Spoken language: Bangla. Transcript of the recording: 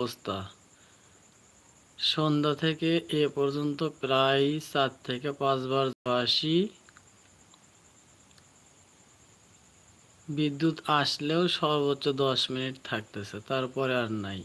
অবস্থা। সন্ধ্যা থেকে এ পর্যন্ত প্রায় চার থেকে পাঁচবার আসি। বিদ্যুৎ আসলেও সর্বোচ্চ দশ মিনিট থাকতেছে, তারপরে আর নাই।